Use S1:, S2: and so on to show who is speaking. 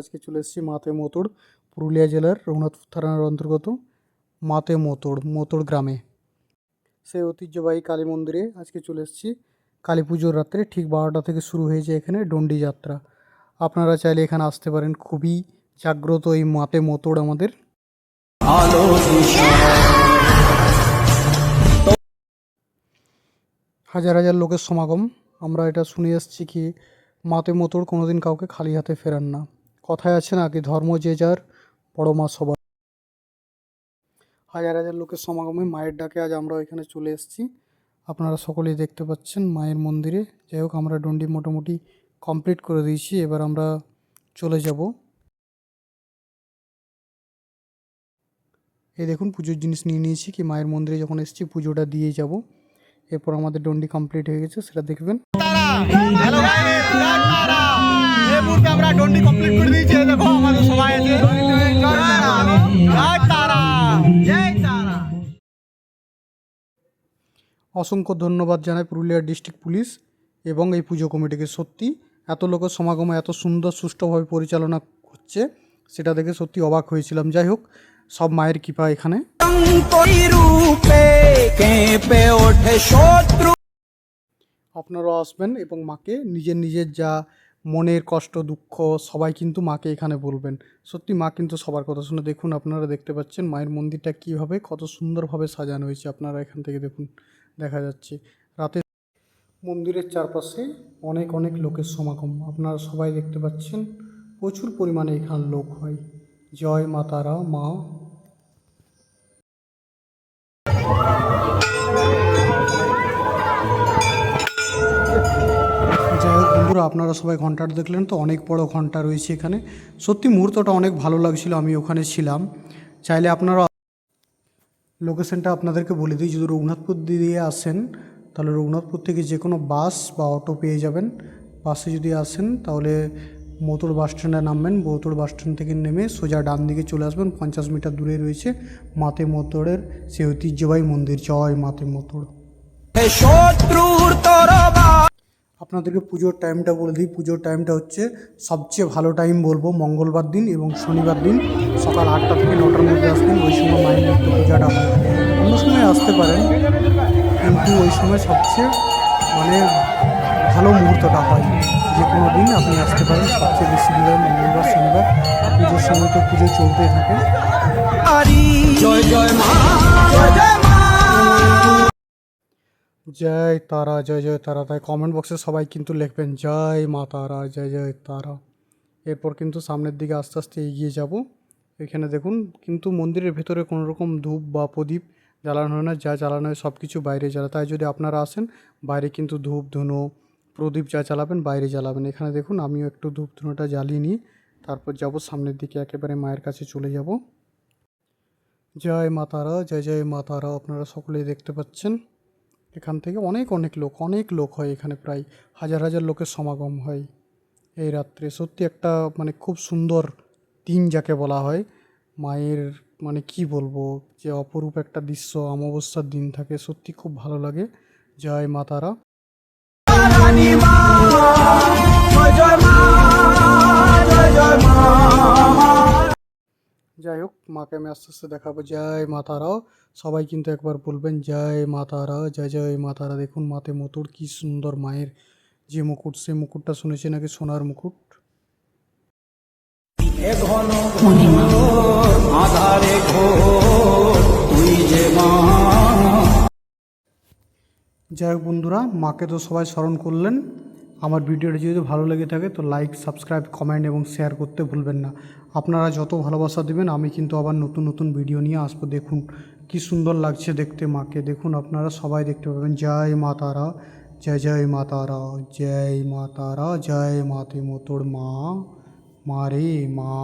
S1: আজকে চলে এসেছি মাতে মোতড় পুরুলিয়া জেলার রঘুনাথপুর থানার অন্তর্গত মাতে মোতড় মোতড় গ্রামে। সেই ঐতিহ্যবাহী কালী মন্দিরে আজকে চলে এসেছি। কালী পুজোর রাত্রে ঠিক বারোটা থেকে শুরু হয়েছে এখানে ডন্ডি যাত্রা। আপনারা চাইলে এখানে আসতে পারেন। খুবই জাগ্রত এই মাতে মোতড় আমাদের। হাজার হাজার লোকের সমাগম। আমরা এটা শুনে এসেছি কি মাতে মোতর কোনোদিন কাউকে খালি হাতে ফেরান না। কথায় আছে না কি ধর্ম যে যার বড় মা সবার হাজার হাজার লোকের সমাগমে মায়ের ডাকে আজ আমরা এখানে চলে এসেছি আপনারা সকলেই দেখতে পাচ্ছেন মায়ের মন্দিরে যাই হোক আমরা ডন্ডি মোটামুটি কমপ্লিট করে দিয়েছি এবার আমরা চলে যাব এই দেখুন পুজোর জিনিস নিয়ে নিয়েছি কি মায়ের মন্দিরে যখন এসেছি পুজোটা দিয়ে যাব এরপর আমাদের ডন্ডি কমপ্লিট হয়ে গেছে সেটা দেখবেন অসংখ্য ধন্যবাদ জানাই পুরুলিয়া ডিস্ট্রিক্ট পুলিশ এবং এই পুজো কমিটিকে। সত্যি এত লোকের সমাগমে এত সুন্দর সুষ্ঠুভাবে পরিচালনা হচ্ছে সেটা দেখে সত্যি অবাক হয়েছিলাম। যাই হোক, সব মায়ের কৃপা এখানে। আপনারাও আসবেন এবং মাকে, নিজের নিজের যা মনের কষ্ট, দুঃখ, সবাই কিন্তু মাকে এখানে বলবেন। সত্যি মা কিন্তু সবার কথা শুনে, দেখুন আপনারা দেখতে পাচ্ছেন মায়ের মন্দিরটা কীভাবে, কত সুন্দরভাবে সাজানো হয়েছে। আপনারা এখান থেকে দেখুন। দেখা যাচ্ছে। রাতে মন্দিরের চারপাশে অনেক অনেক লোকের সমাগম। আপনারা সবাই দেখতে পাচ্ছেন, প্রচুর পরিমাণে এখানে লোক হয়। জয় মা তারা, মা। আপনারা সবাই ঘন্টাটা দেখলেন তো, অনেক বড় ঘণ্টা রয়েছে এখানে। সত্যি মুহূর্তটা অনেক ভালো লাগছিল, আমি ওখানে ছিলাম। চাইলে আপনারা লোকেশনটা আপনাদেরকে বলে দিই, যদি রঘুনাথপুর দিয়ে আসেন, তাহলে রঘুনাথপুর থেকে যে কোনো বাস বা অটো পেয়ে যাবেন। বাসে যদি আসেন, তাহলে মোতর বাস স্ট্যান্ডে নামবেন। মোতর বাস স্ট্যান্ড থেকে নেমে সোজা ডান দিকে চলে আসবেন। পঞ্চাশ মিটার দূরে রয়েছে মাতে মোতরের সেই ঐতিহ্যবাহী মন্দির। জয় মাতে মোতর।
S2: তরবা
S1: আপনাদেরকে পুজোর টাইমটা বলে দিই। পুজোর টাইমটা হচ্ছে সবচেয়ে ভালো টাইম বলব মঙ্গলবার দিন এবং শনিবার দিন। সকাল আটটা থেকে নটার মধ্যে আসবেন। ওই সময় মায়ের মধ্যে পূজাটা হয়। অন্য সময় আসতে পারেন কিন্তু ওই সময় সবচেয়ে মানে ভালো মুহূর্তটা হয়। যে কোনো দিন আপনি আসতে পারেন। সবচেয়ে বেশি মঙ্গলবার শনিবার। পুজোর সময় তো পুজো চলতেই থাকে।
S2: জয় জয়
S1: তারা, জয় জয় তারা। তাই কমেন্ট বক্সে সবাই কিন্তু লিখবেন, জয় মা তারা, জয় জয় তারা। এরপর কিন্তু সামনের দিকে আস্তে আস্তে এগিয়ে যাব। এখানে দেখুন, কিন্তু মন্দিরের ভেতরে কোনো রকম ধূপ বা প্রদীপ জ্বালানো হয় না, যা জ্বালানো হয় সব কিছু বাইরে জ্বালা। তাই যদি আপনারা আসেন, বাইরে কিন্তু ধূপ, ধুনো, প্রদীপ যা জ্বালাবেন, বাইরে জ্বালাবেন। এখানে দেখুন, আমিও একটু ধূপ, ধুনোটা জ্বালিয়ে নিই। তারপর যাব সামনের দিকে, একেবারে মায়ের কাছে চলে যাব। জয় মাতারা জয় জয় মা তারা। আপনারা সকলেই দেখতে পাচ্ছেন। এখান থেকে অনেক অনেক লোক অনেক লোক হয় এখানে প্রায় হাজার হাজার লোকের সমাগম হয়। এই রাত্রে সত্যি একটা মানে খুব সুন্দর দিন যাকে বলা হয়। মায়ের মানে কি বলব যে অপরূপ একটা দৃশ্য, অমাবস্যার দিন থাকে, সত্যি খুব ভালো লাগে। জয় মা তারা। হোক মাকে আমি আস্তে আস্তে দেখাবো জয় মা তারাও সবাই কিন্তু একবার বলবেন জয় মা তারা জয় জয় মা তারা। দেখুন মাতে মতুর কি সুন্দর মায়ের যে মুকুট সেই মুকুটটা শুনেছি নাকি সোনার মুকুট? যাই হোক বন্ধুরা মাকে তো সবাই স্মরণ করলেন। আমার ভিডিওটি যদি ভালো লেগে থাকে তো লাইক, সাবস্ক্রাইব, কমেন্ট এবং শেয়ার করতে ভুলবেন না। আপনারা যত ভালোবাসা দেবেন, আমি কিন্তু আবার নতুন নতুন ভিডিও নিয়ে আসব। দেখুন কি সুন্দর লাগছে দেখতে মাকে। দেখুন আপনারা সবাই দেখতে পাবেন। জয় মা তারা, জয় জয় মা তারা, জয় মা তারা, জয় মাতে মতোর মা। মারে মা।